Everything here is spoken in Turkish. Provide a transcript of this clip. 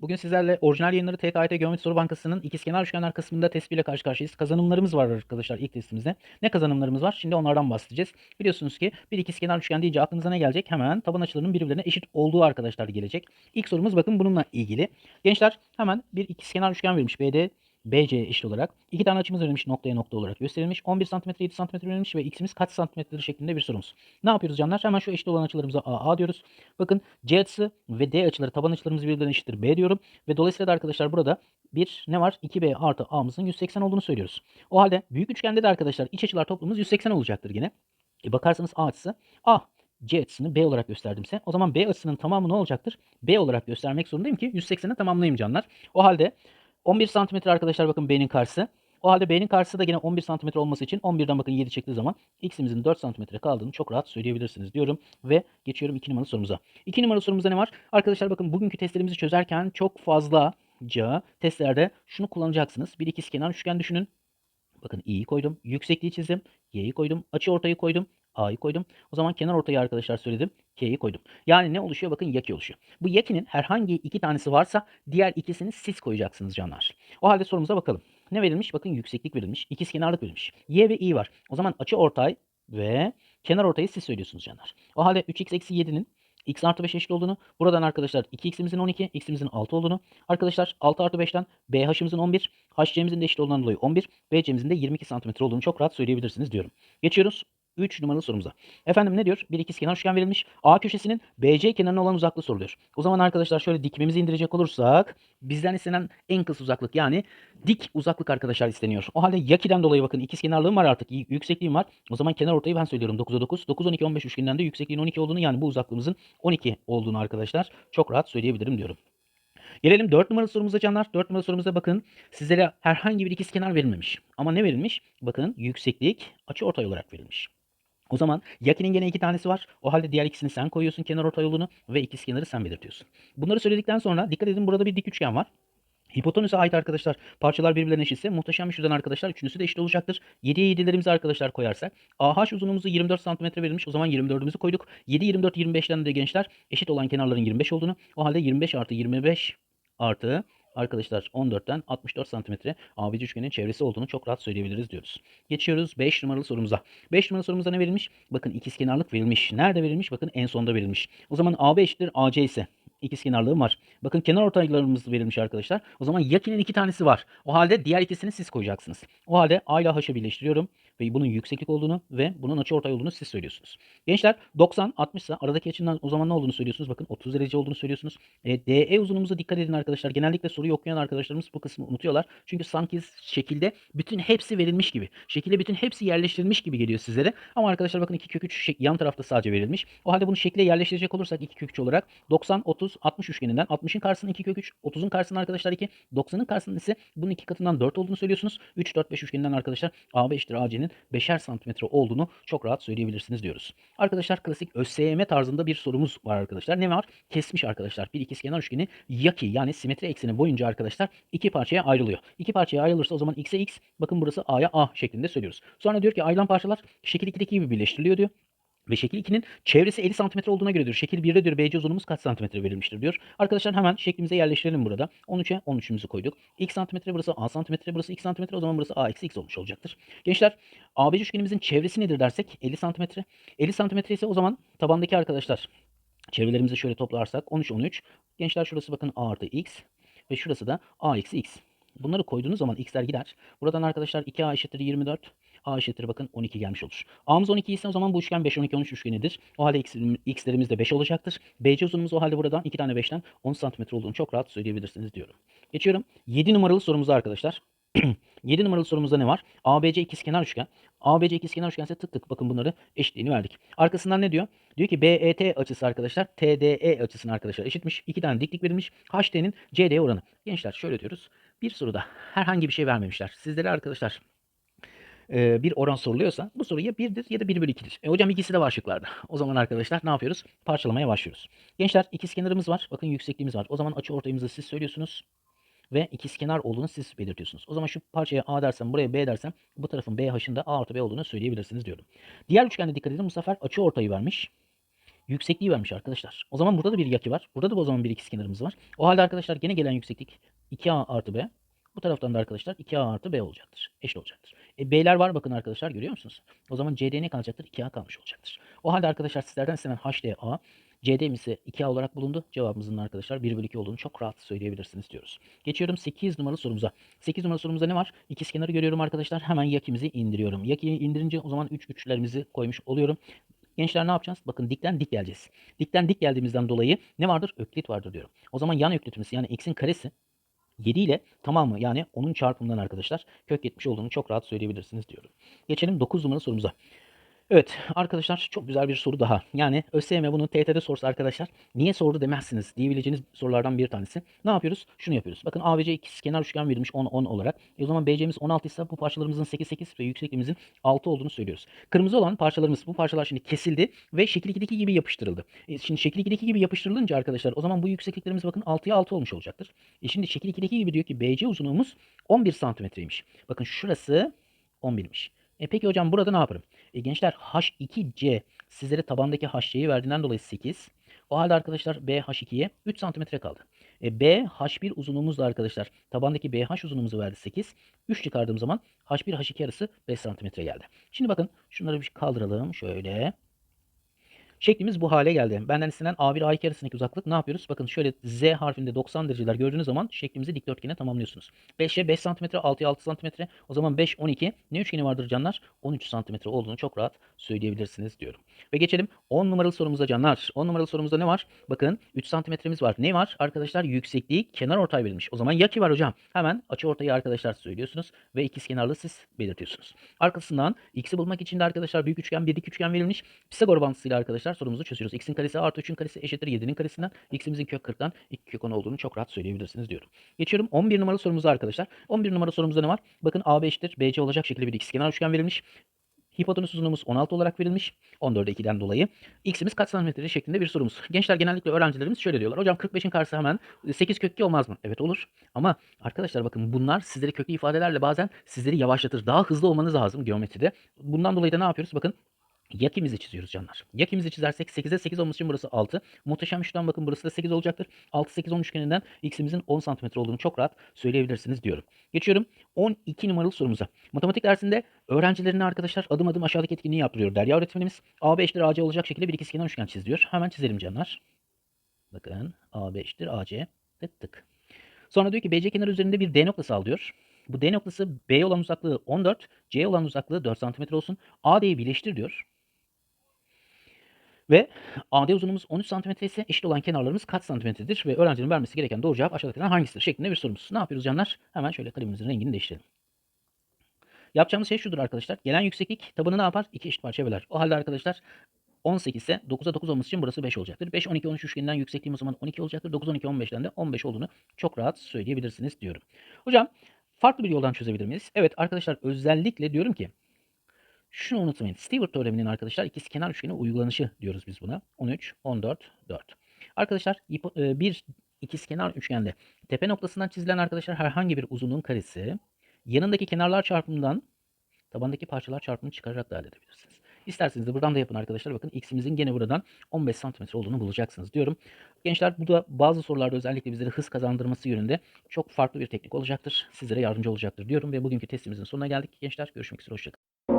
Bugün sizlerle orijinal yayınları TKT Geometri Soru Bankası'nın ikizkenar üçgenler kısmında tespitle karşı karşıyayız. Kazanımlarımız var arkadaşlar ilk testimizde. Ne kazanımlarımız var? Şimdi onlardan bahsedeceğiz. Biliyorsunuz ki bir ikizkenar üçgen deyince aklınıza ne gelecek? Hemen taban açılarının birbirlerine eşit olduğu arkadaşlar gelecek. İlk sorumuz bakın bununla ilgili. Gençler hemen bir ikizkenar üçgen verilmiş. BD BC eşit olarak. iki tane açımız verilmiş noktaya nokta olarak gösterilmiş. 11 cm 7 cm verilmiş ve x'imiz kaç santimetredir şeklinde bir sorumuz. Ne yapıyoruz canlar? Hemen şu eşit olan açılarımıza A, A diyoruz. Bakın C açısı ve D açıları taban açılarımız birbirlerine eşittir B diyorum. Ve dolayısıyla da arkadaşlar burada bir ne var? 2B artı A'mızın 180 olduğunu söylüyoruz. O halde büyük üçgende de arkadaşlar iç açılar toplamımız 180 olacaktır yine. E bakarsanız A açısı A. C açısını B olarak gösterdimse o zaman B açısının tamamı ne olacaktır? B olarak göstermek zorundayım ki 180'i tamamlayayım canlar. O halde 11 santimetre arkadaşlar bakın B'nin karşısı. O halde B'nin karşısı da yine 11 santimetre olması için 11'den bakın 7 çektiği zaman X'imizin 4 santimetre kaldığını çok rahat söyleyebilirsiniz diyorum. Ve geçiyorum 2 numaralı sorumuza. 2 numaralı sorumuzda ne var? Arkadaşlar bakın bugünkü testlerimizi çözerken çok fazlaca testlerde şunu kullanacaksınız. Bir ikizkenar üçgen düşünün. Bakın i'yi koydum. Yüksekliği çizdim. Y'yi koydum. Açı ortayı koydum. A'yı koydum. O zaman kenar ortayı arkadaşlar söyledim. K'yi koydum. Yani ne oluşuyor? Bakın yaki oluşuyor. Bu yakinin herhangi iki tanesi varsa diğer ikisini siz koyacaksınız canlar. O halde sorumuza bakalım. Ne verilmiş? Bakın yükseklik verilmiş. İkizkenarlık verilmiş. Y ve i var. O zaman açı ortay ve kenar ortayı siz söylüyorsunuz canlar. O halde 3x eksi 7'nin x artı 5 eşit olduğunu, buradan arkadaşlar 2x'imizin 12, x'imizin 6 olduğunu, arkadaşlar 6 artı 5'ten bh'ımızın 11, hc'mizin de eşit olduğundan dolayı 11, bc'mizin de 22 cm olduğunu çok rahat söyleyebilirsiniz diyorum. Geçiyoruz 3 numaralı sorumuza. Efendim ne diyor? Bir ikizkenar üçgen verilmiş. A köşesinin BC kenarına olan uzaklığı soruluyor. O zaman arkadaşlar şöyle dikmemizi indirecek olursak bizden istenen en kısa uzaklık yani dik uzaklık arkadaşlar isteniyor. O halde yakiden dolayı bakın ikizkenarlığım var artık. Yüksekliğim var. O zaman kenar ortayı ben söylüyorum 9'a 9. 9 12 15 üçgeninden de yüksekliğin 12 olduğunu yani bu uzaklığımızın 12 olduğunu arkadaşlar çok rahat söyleyebilirim diyorum. Gelelim 4 numaralı sorumuza canlar. 4 numaralı sorumuza bakın. Sizlere herhangi bir ikizkenar verilmemiş. Ama ne verilmiş? Bakın yükseklik açı ortay olarak verilmiş. O zaman yakinin gene iki tanesi var. O halde diğer ikisini sen koyuyorsun kenar orta yolunu ve ikizkenarı sen belirtiyorsun. Bunları söyledikten sonra dikkat edin burada bir dik üçgen var. Hipotenüse ait arkadaşlar parçalar birbirlerine eşitse muhteşem bir şuradan arkadaşlar üçüncüsü de eşit olacaktır. 7'ye 7'lerimizi arkadaşlar koyarsak AH uzunluğumuzu 24 cm verilmiş. O zaman 24'ümüzü koyduk. 7 24 25'ten de gençler eşit olan kenarların 25 olduğunu. O halde 25 artı 25 artı arkadaşlar 14'ten 64 santimetre ABC üçgenin çevresi olduğunu çok rahat söyleyebiliriz diyoruz. Geçiyoruz 5 numaralı sorumuza. 5 numaralı sorumuza ne verilmiş? Bakın ikizkenarlık verilmiş. Nerede verilmiş? Bakın en sonda verilmiş. O zaman AB eşittir AC ise ikizkenarlığım var. Bakın kenar ortaylarımız verilmiş arkadaşlar. O zaman yakinin iki tanesi var. O halde diğer ikisini siz koyacaksınız. O halde A ile H'ı birleştiriyorum ve bunun yükseklik olduğunu ve bunun açı ortay olduğunu siz söylüyorsunuz. Gençler 90 60 ise aradaki açının o zaman ne olduğunu söylüyorsunuz? Bakın 30 derece olduğunu söylüyorsunuz. E, DE uzunluğumuza dikkat edin arkadaşlar. Genellikle soruyu okuyan arkadaşlarımız bu kısmı unutuyorlar. Çünkü sanki şekilde bütün hepsi verilmiş gibi. Şekilde bütün hepsi yerleştirilmiş gibi geliyor sizlere. Ama arkadaşlar bakın 2 kök 3 yan tarafta sadece verilmiş. O halde bunu şekle yerleştirecek olursak 2 kök 3 olarak 90 30 60 üçgeninden 60'ın karşısına 2 kök 3, 30'un karşısına arkadaşlar 2, 90'ın karşısında ise bunun iki katından 4 olduğunu söylüyorsunuz. 3 4 5 üçgeninden arkadaşlar AB eşittir AC'nin 5'er santimetre olduğunu çok rahat söyleyebilirsiniz diyoruz. Arkadaşlar klasik ÖSYM tarzında bir sorumuz var arkadaşlar. Ne var? Kesmiş arkadaşlar. Bir ikizkenar üçgeni yaki yani simetri ekseni boyunca arkadaşlar iki parçaya ayrılıyor. İki parçaya ayrılırsa o zaman x'e x bakın burası a'ya a şeklinde söylüyoruz. Sonra diyor ki ayrılan parçalar şekil 2'deki gibi birleştiriliyor diyor. Ve şekil 2'nin çevresi 50 cm olduğuna göre diyor. Şekil 1'de diyor BC uzunluğumuz kaç santimetre verilmiştir diyor. Arkadaşlar hemen şeklimize yerleştirelim burada. 13'e 13'ümüzü koyduk. X santimetre burası A santimetre burası X santimetre o zaman burası A eksi X olmuş olacaktır. Gençler ABC üçgenimizin çevresi nedir dersek 50 santimetre. 50 santimetre ise o zaman tabandaki arkadaşlar çevrelerimizi şöyle toplarsak 13 13. Gençler şurası bakın A artı X ve şurası da A eksi X. Bunları koyduğunuz zaman x'ler gider. Buradan arkadaşlar 2a eşittir 24. A eşittir bakın 12 gelmiş olur. A'mız 12 ise o zaman bu üçgen 5 12 13 üçgenidir. O halde x'lerimiz de 5 olacaktır. BC uzunluğumuz o halde buradan 2 tane 5'ten 10 cm olduğunu çok rahat söyleyebilirsiniz diyorum. Geçiyorum. 7 numaralı sorumuza arkadaşlar. 7 numaralı sorumuzda ne var? ABC ikizkenar üçgen. ABC ikizkenar üçgense tık tık bakın bunları eşitliğini verdik. Arkasından ne diyor? Diyor ki BET açısı arkadaşlar TDE açısının arkadaşlar eşitmiş. 2 tane diklik verilmiş. HT'nin CD oranı. Gençler şöyle diyoruz. Bir soruda herhangi bir şey vermemişler. Sizlere arkadaşlar e, bir oran soruluyorsa bu soru ya 1'dir ya da 1 bölü 2'dir. E, hocam ikisi de var şıklarda. O zaman arkadaşlar ne yapıyoruz? Parçalamaya başlıyoruz. Gençler ikizkenarımız var. Bakın yüksekliğimiz var. O zaman açı ortayımızı siz söylüyorsunuz. Ve ikizkenar olduğunu siz belirtiyorsunuz. O zaman şu parçaya A dersem buraya B dersem bu tarafın BH'ın da A artı B olduğunu söyleyebilirsiniz diyorum. Diğer üçgende dikkat edin bu sefer açı ortayı vermiş. yüksekliği vermiş arkadaşlar. O zaman burada da bir yaki var. Burada da o zaman bir ikizkenarımız var. O halde arkadaşlar gene gelen yükseklik 2A artı B. Bu taraftan da arkadaşlar 2A artı B olacaktır. Eşit olacaktır. E, B'ler var bakın arkadaşlar görüyor musunuz? O zaman CD ne kalacaktır? 2A kalmış olacaktır. O halde arkadaşlar sizlerden istenen HDA CD ise 2A olarak bulundu. Cevabımızın arkadaşlar 1 bölü 2 olduğunu çok rahat söyleyebilirsiniz diyoruz. Geçiyorum 8 numaralı sorumuza. 8 numaralı sorumuzda ne var? İkizkenarı görüyorum arkadaşlar. Hemen yakimizi indiriyorum. Yakiyi indirince o zaman 3 üç üçlerimizi koymuş oluyorum. Gençler ne yapacağız? Bakın dikten dik geleceğiz. Dikten dik geldiğimizden dolayı ne vardır? Öklit vardır diyorum. O zaman yan öklitimiz yani x'in karesi 7 ile tamamı yani onun çarpımından arkadaşlar kök 70 olduğunu çok rahat söyleyebilirsiniz diyorum. Geçelim 9 numaralı sorumuza. Evet arkadaşlar çok güzel bir soru daha. Yani ÖSYM bunu TYT'de sorsa arkadaşlar niye sordu demezsiniz diyebileceğiniz sorulardan bir tanesi. Ne yapıyoruz? Şunu yapıyoruz. Bakın ABC ikisi kenar üçgen verilmiş 10 10 olarak. E o zaman BC'miz 16 ise bu parçalarımızın 8 8 ve yüksekliğimizin 6 olduğunu söylüyoruz. Kırmızı olan parçalarımız bu parçalar şimdi kesildi ve şekil 2'deki gibi yapıştırıldı. E şimdi şekil 2'deki gibi yapıştırılınca arkadaşlar o zaman bu yüksekliklerimiz bakın 6'ya 6 olmuş olacaktır. E şimdi şekil 2'deki gibi diyor ki BC uzunluğumuz 11 santimetreymiş. Bakın şurası 11'miş. E peki hocam burada ne yaparım? E gençler H2C sizlere tabandaki HC'yi verdiğinden dolayı 8. O halde arkadaşlar BH2'ye 3 santimetre kaldı. E, BH1 uzunluğumuz da arkadaşlar tabandaki BH uzunluğumuzu verdi 8. 3 çıkardığım zaman H1 H2 arası 5 santimetre geldi. Şimdi bakın şunları bir kaldıralım şöyle. Şeklimiz bu hale geldi. Benden istenen A1 A2 arasındaki uzaklık ne yapıyoruz? Bakın şöyle Z harfinde 90 dereceler gördüğünüz zaman şeklimizi dikdörtgene tamamlıyorsunuz. 5'e 5 cm, 6'ya 6 cm. O zaman 5, 12. Ne üçgeni vardır canlar? 13 cm olduğunu çok rahat söyleyebilirsiniz diyorum. Ve geçelim 10 numaralı sorumuza canlar. 10 numaralı sorumuzda ne var? Bakın 3 santimetremiz var. Ne var? Arkadaşlar yüksekliği kenar ortay verilmiş. O zaman yaki var hocam. Hemen açı ortayı arkadaşlar söylüyorsunuz ve ikizkenarlı siz belirtiyorsunuz. Arkasından x'i bulmak için de arkadaşlar büyük üçgen bir dik üçgen verilmiş. Pisagor bağıntısıyla arkadaşlar sorumuzu çözüyoruz. x'in karesi artı 3'ün karesi eşittir 7'nin karesinden. x'imizin kök 40'tan 2 kök 10 olduğunu çok rahat söyleyebilirsiniz diyorum. Geçiyorum 11 numaralı sorumuza arkadaşlar. 11 numaralı sorumuzda ne var? Bakın AB eşittir BC olacak şekilde bir ikizkenar üçgen verilmiş. Hipotenüs uzunluğumuz 16 olarak verilmiş. 14'e 2'den dolayı. X'imiz kaç santimetre şeklinde bir sorumuz. Gençler genellikle öğrencilerimiz şöyle diyorlar. Hocam 45'in karşısı hemen 8 kök 2 olmaz mı? Evet olur. Ama arkadaşlar bakın bunlar sizlere köklü ifadelerle bazen sizleri yavaşlatır. Daha hızlı olmanız lazım geometride. Bundan dolayı da ne yapıyoruz? Bakın Yakimizi çiziyoruz canlar. Yakimizi çizersek 8'e 8 olması için burası 6. Muhteşem üçten bakın burası da 8 olacaktır. 6 8 10 üçgeninden x'imizin 10 cm olduğunu çok rahat söyleyebilirsiniz diyorum. Geçiyorum 12 numaralı sorumuza. Matematik dersinde öğrencilerine arkadaşlar adım adım aşağıdaki etkinliği yaptırıyor. Derya öğretmenimiz AB eşittir AC olacak şekilde bir ikizkenar üçgen çiz diyor. Hemen çizelim canlar. Bakın AB eşittir AC. Tık tık. Sonra diyor ki BC kenarı üzerinde bir D noktası al diyor. Bu D noktası B olan uzaklığı 14, C olan uzaklığı 4 cm olsun. AD'yi birleştir diyor. Ve AD uzunluğumuz 13 cm ise eşit olan kenarlarımız kaç santimetredir ve öğrencinin vermesi gereken doğru cevap aşağıdakilerden hangisidir şeklinde bir sorumuz. Ne yapıyoruz canlar? Hemen şöyle kalemimizin rengini değiştirelim. Yapacağımız şey şudur arkadaşlar. Gelen yükseklik tabanı ne yapar? İki eşit parçaya böler. O halde arkadaşlar 18 ise 9'a 9 olması için burası 5 olacaktır. 5, 12, 13 üçgeninden yüksekliğim o zaman 12 olacaktır. 9, 12, 15'ten de 15 olduğunu çok rahat söyleyebilirsiniz diyorum. Hocam farklı bir yoldan çözebilir miyiz? Evet arkadaşlar özellikle diyorum ki şunu unutmayın. Stewart teoreminin arkadaşlar ikizkenar üçgeni uygulanışı diyoruz biz buna. 13, 14, 4. Arkadaşlar e, bir ikizkenar üçgende tepe noktasından çizilen arkadaşlar herhangi bir uzunluğun karesi yanındaki kenarlar çarpımından tabandaki parçalar çarpımını çıkararak da elde edebilirsiniz. İsterseniz de buradan da yapın arkadaşlar. Bakın x'imizin gene buradan 15 cm olduğunu bulacaksınız diyorum. Gençler bu da bazı sorularda özellikle bizlere hız kazandırması yönünde çok farklı bir teknik olacaktır. Sizlere yardımcı olacaktır diyorum ve bugünkü testimizin sonuna geldik. Gençler görüşmek üzere. Hoşçakalın.